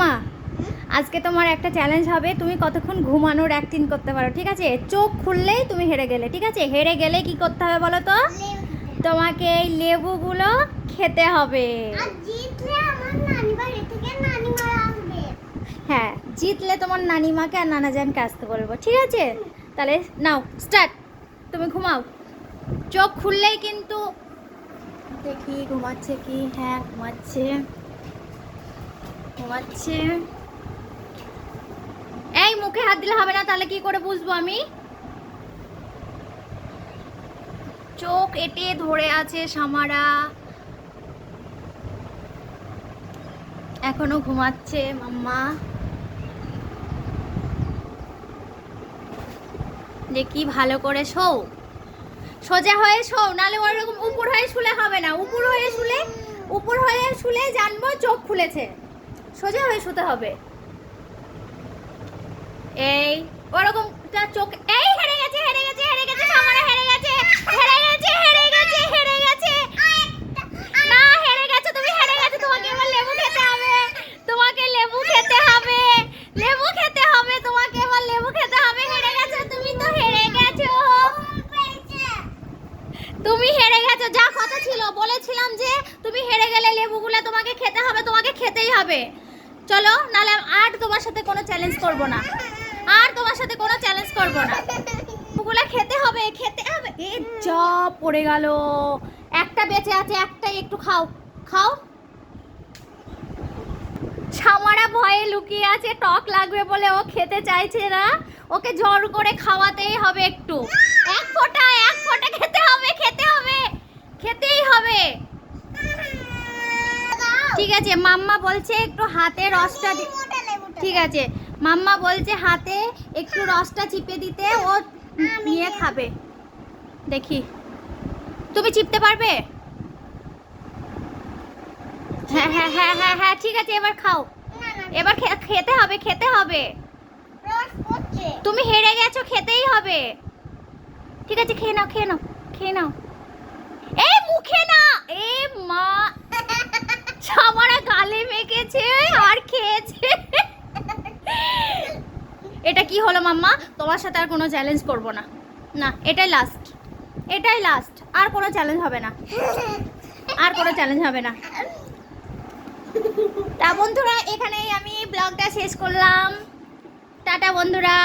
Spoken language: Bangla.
মাম্মা আজকে তোমার একটা চ্যালেঞ্জ হবে তুমি কতক্ষণ ঘুমানোর অ্যাক্টিং করতে পারো ঠিক আছে? চোখ খুললেই তুমি হেরে গেলে ঠিক আছে? হেরে গেলে কি করতে হবে বলো তো? তোমাকে এই লেবুগুলো খেতে হবে। হ্যাঁ জিতলে তোমার নানিমাকে আর নানাজানকে আসতে বলব ঠিক আছে? তাহলে নাও স্টার্ট তুমি ঘুমাও। চোখ খুললেই কিন্তু দেখি ঘুমাচ্ছে কি? হ্যাঁ ঘুমাচ্ছে। ঘুমাচ্ছে। এই, মুখে হাত দিলে হবে না, তাহলে কি করে বুঝব আমি? চোখ এটে ধরে আছে সামারা। এখনও ঘুমাচ্ছে মাম্মা। দেখি ভালো করে শো সোজা হয়ে শো নালে ওরকম উপর হয়ে শুলে হবে না। উপর হয়ে শুলে, উপর হয়ে শুলে জানব চোখ খুলেছে। সোজা হয়ে শুতে হবে। এই ওরকম চোখ এই, হেরে গেছে হেরে গেছে হেরে গেছে সামারা হেরে গেছে হেরে গেছে হেরে গেছে হেরে গেছে। না, হেরে গেছে তুমি, হেরে গেছে, তোমাকে এবার লেবু খেতে হবে। তোমাকে লেবু খেতে হবে। লেবু খেতে হবে, তোমাকে এবার লেবু খেতে হবে। হেরে গেছো তুমি তো, হেরে গেছো। তুমি হেরে গেছো, যা কথা ছিল, বলেছিলাম যে তুমি হেরে গেলে লেবুগুলো তোমাকে খেতে হবে, তোমাকে খেতেই হবে। চলো, নালে আর তোমার সাথে কোনো চ্যালেঞ্জ করব না। আর তোমার সাথে কোনো চ্যালেঞ্জ করব না। লেবুগুলো খেতে হবে খেতে হবে। এ যা পড়ে গেল। একটা বেঁচে আছে, একটাই একটু খাও। খাও। সামারা ভয়ে লুকিয়ে আছে, টক লাগবে বলে ও খেতে চাইছে না। ওকে জোর করে খাওয়াতেই হবে একটু। এক ফোঁটা এক ফোঁটা খেতে হবে খেতে হবে খেতেই হবে ঠিক আছে, মাম্মা বলছে একটু হাতে রসটা ঠিক আছে, মাম্মা বলছে হাতে একটু রসটা চিপে দিতে ও নিয়ে খাবে। দেখি, তুমি চিপতে পারবে? হ্যাঁ হ্যাঁ হ্যাঁ হ্যাঁ হ্যাঁ ঠিক আছে, এবার খাও। এবার খেতে হবে খেতে হবে। তুমি হেরে গেছো, খেতেই হবে। ঠিক আছে, খেয়ে নাও খেয়ে নাও খেয়ে নাও এই মুখে না এ মা সামারা গালে মেখেছে আর খেয়েছে এটা কি হলো মাম্মা, তোমার সাথে আর কোনো চ্যালেঞ্জ করব না। না, এটাই লাস্ট এটাই লাস্ট আর কোনো চ্যালেঞ্জ হবে না। আর কোনো চ্যালেঞ্জ হবে না। তা বন্ধুরা, এখানেই আমি ব্লগটা শেষ করলাম। টাটা বন্ধুরা।